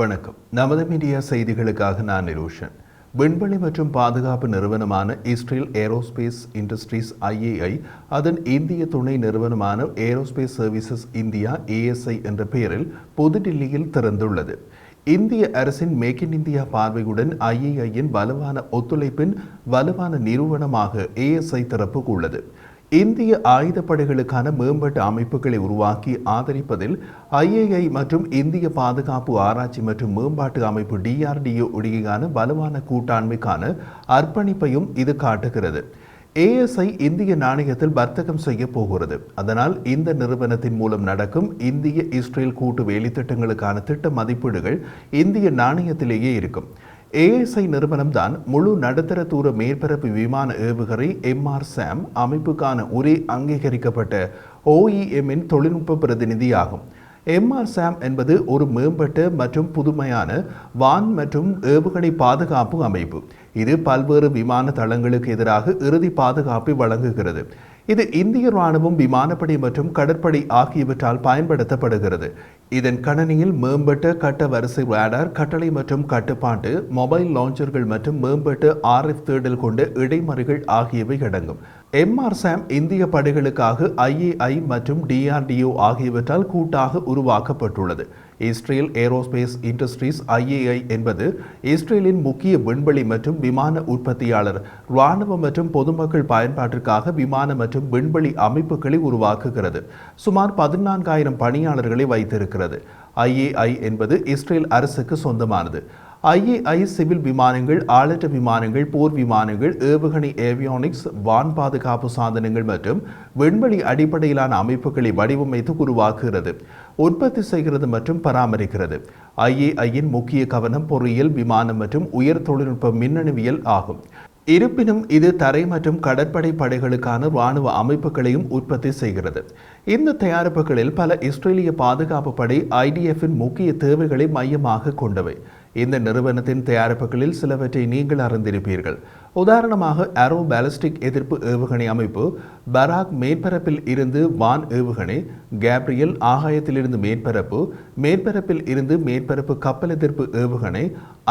வணக்கம். நமது மீடியா செய்திகளுக்காக நான் நிரோஷன். விண்வெளி மற்றும் பாதுகாப்பு நிறுவனமான இஸ்ரேல் ஏரோஸ்பேஸ் இண்டஸ்ட்ரீஸ் ஐஏஐ அதன் இந்திய துணை நிறுவனமான ஏரோஸ்பேஸ் சர்வீசஸ் இந்தியா ஏஎஸ்ஐ என்ற பெயரில் புதுடில்லியில் திறந்துள்ளது. இந்திய அரசின் மேக் இன் இந்தியா பார்வையுடன் ஐஏஐயின் வலுவான ஒத்துழைப்பின் வலுவான நிறுவனமாக ஏஎஸ்ஐ திறப்பு உள்ளது. இந்திய ஆயுதப்படைகளுக்கான மேம்பட்ட அமைப்புகளை உருவாக்கி ஆதரிப்பதில் ஐஏஐ மற்றும் இந்திய பாதுகாப்பு ஆராய்ச்சி மற்றும் மேம்பாட்டு அமைப்பு டிஆர்டிஓ இடையேயான வலுவான கூட்டாண்மைக்கான அர்ப்பணிப்பையும் இது காட்டுகிறது. ஏஎஸ்ஐ இந்திய நாணயத்தில் வர்த்தகம் செய்ய போகிறது. அதனால் இந்த நிறுவனத்தின் மூலம் நடக்கும் இந்திய இஸ்ரேல் கூட்டு வேலைத்திட்டங்களுக்கான திட்ட மதிப்பீடுகள் இந்திய நாணயத்திலேயே இருக்கும். ஏஎஸ்ஐ நிறுவனம்தான் முழு நடுத்தர தூர மேற்பரப்பு விமான ஏவுகணை எம்ஆர் சாம் அமைப்புக்கான ஒரே அங்கீகரிக்கப்பட்ட ஓஇஎம்மின் தொழில்நுட்ப பிரதிநிதியாகும். எம்ஆர் சாம் என்பது ஒரு மேம்பட்ட மற்றும் புதுமையான வான் மற்றும் ஏவுகணை பாதுகாப்பு அமைப்பு. இது பல்வேறு விமான தளங்களுக்கு எதிராக இறுதி பாதுகாப்பை வழங்குகிறது. இது இந்திய ராணுவம் விமானப்படை மற்றும் கடற்படை ஆகியவற்றால் பயன்படுத்தப்படுகிறது. இதன் கணனியில் மேம்பட்ட கட்ட வரிசை ரேடார் கட்டளை மற்றும் கட்டுப்பாட்டு மொபைல் லான்ச்சர்கள் மற்றும் மேம்பட்ட ஆர்எஃப் தேடல் கொண்ட இடைமறிகள் ஆகியவை அடங்கும். எம்ஆர் சாம் இந்திய படைகளுக்காக ஐஏஐ மற்றும் டிஆர்டிஓ ஆகியவற்றால் கூட்டாக உருவாக்கப்பட்டுள்ளது. இஸ்ரேல் ஏரோஸ்பேஸ் இண்டஸ்ட்ரீஸ் ஐஏஐ என்பது இஸ்ரேலின் முக்கிய விண்வெளி மற்றும் விமான உற்பத்தியாளர் இராணுவ மற்றும் பொதுமக்கள் பயன்பாட்டிற்காக விமான மற்றும் விண்வெளி அமைப்புகளை உருவாக்குகிறது. சுமார் பதினான்காயிரம் பணியாளர்களை வைத்திருக்கிறது. ஐஏஐ என்பது இஸ்ரேல் அரசுக்கு சொந்தமானது. ஐஏஐ சிவில் விமானங்கள் ஆளற்ற விமானங்கள் போர் விமானங்கள் ஏவுகணை ஏவியானிக்ஸ் வான் பாதுகாப்பு சாதனங்கள் மற்றும் விண்வெளி அடிப்படையிலான அமைப்புகளை வடிவமைத்து உருவாக்குகிறது உற்பத்தி செய்கிறது மற்றும் பராமரிக்கிறது. ஐஏஐயின் முக்கிய கவனம் பொறியியல் விமானம் மற்றும் உயர் தொழில்நுட்ப மின்னணுவியல் ஆகும். இருப்பினும் இது தரை மற்றும் கடற்படை படைகளுக்கான இராணுவ அமைப்புகளையும் உற்பத்தி செய்கிறது. இந்த தயாரிப்புகளில் பல இஸ்ரேலிய பாதுகாப்பு படை ஐடிஎஃப்பின் முக்கிய தேவைகளை மையமாக கொண்டவை. இந்த நிறுவனத்தின் தயாரிப்புகளில் சிலவற்றை நீங்கள் அறிந்திருப்பீர்கள். உதாரணமாக அரோ பாலிஸ்டிக் எதிர்ப்பு ஏவுகணை அமைப்பு பராக் மேற்பரப்பில் இருந்து வான் ஏவுகணை கேப்ரியல் ஆகாயத்திலிருந்து மேற்பரப்பு மேற்பரப்பில் இருந்து மேற்பரப்பு கப்பல் எதிர்ப்பு ஏவுகணை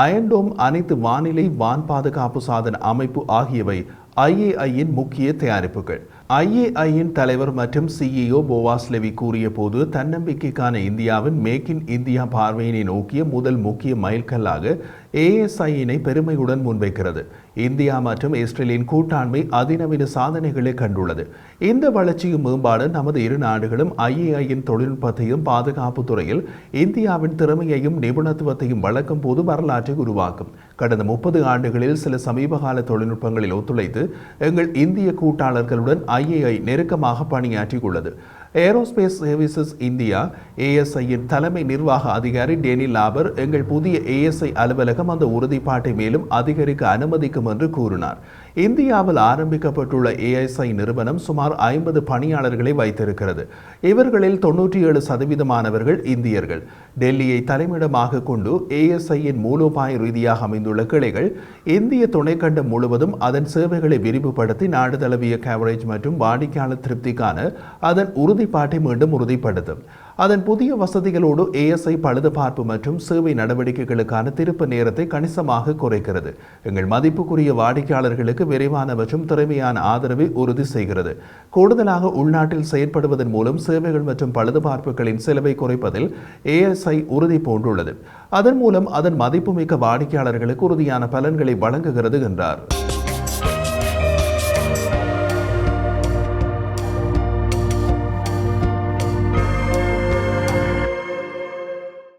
அயன்டோம் அனைத்து வானிலை வான் பாதுகாப்பு சாதன அமைப்பு ஆகியவை ஐஏஐயின் முக்கிய தயாரிப்புகள். ஐஏஐயின் தலைவர் மற்றும் சிஇஓ போவாஸ் லெவி கூறிய போது தன்னம்பிக்கைக்கான இந்தியாவின் மேக் இன் இந்தியா பார்வையினை நோக்கிய முதல் முக்கிய மைல்கல்லாக ஏஎஸ்ஐயினை பெருமையுடன் முன்வைக்கிறது. இந்தியா மற்றும் இஸ்ரேலின் கூட்டாண்மை அதிநவீன சாதனைகளை கண்டுள்ளது. இந்த வளர்ச்சியும் மேம்பாடு நமது இரு நாடுகளும் ஐஏஐயின் தொழில்நுட்பத்தையும் பாதுகாப்பு துறையில் இந்தியாவின் திறமையையும் நிபுணத்துவத்தையும் வளர்க்கும் போது வரலாற்றை உருவாக்கும். கடந்த முப்பது ஆண்டுகளில் சில சமீபகால தொழில்நுட்பங்களில் ஒத்துழைத்து எங்கள் இந்திய கூட்டாளர்களுடன் ஐஏஐ நெருக்கமாக பணியாற்றியுள்ளது. ஏரோஸ்பேஸ் சர்வீசஸ் இந்தியா ஏஎஸ்ஐயின் தலைமை நிர்வாக அதிகாரி டேனி லாபர் எங்கள் புதிய ஏஎஸ்ஐ அலுவலகம் அந்த உறுதிப்பாட்டை மேலும் அதிகரிக்க அனுமதிக்கும் என்று கூறினார். இந்தியாவில் ஆரம்பிக்கப்பட்டுள்ள ஏஎஸ்ஐ நிறுவனம் சுமார் ஐம்பது பணியாளர்களை வைத்திருக்கிறது. இவர்களில் தொன்னூற்றி ஏழு சதவீதமானவர்கள் இந்தியர்கள். டெல்லியை தலைமையிடமாக கொண்டு ஏஎஸ்ஐயின் மூலோபாய ரீதியாக அமைந்துள்ள கிளைகள் இந்திய துணைக்கண்டம் முழுவதும் அதன் சேவைகளை விரிவுபடுத்தி நாடு தழுவிய கவரேஜ் மற்றும் வாடிக்கையாளர் திருப்திக்கான அதன் உறுதிப்பாட்டை மீண்டும் உறுதிப்படுத்தும். அதன் புதிய வசதிகளோடு ஏஎஸ்ஐ பழுதுபார்ப்பு மற்றும் சேவை நடவடிக்கைகளுக்கான திருப்பு நேரத்தை கணிசமாக குறைக்கிறது. எங்கள் மதிப்புக்குரிய வாடிக்கையாளர்களுக்கு விரைவான மற்றும் திறமையான ஆதரவை உறுதி செய்கிறது. கூடுதலாக உள்நாட்டில் செயற்படுவதன் மூலம் சேவைகள் மற்றும் பழுதுபார்ப்புகளின் செலவை குறைப்பதில் ஏஎஸ்ஐ உறுதி பூண்டுள்ளது. அதன் மூலம் அதன் மதிப்புமிக்க வாடிக்கையாளர்களுக்கு உறுதியான பலன்களை வழங்குகிறது என்றார்.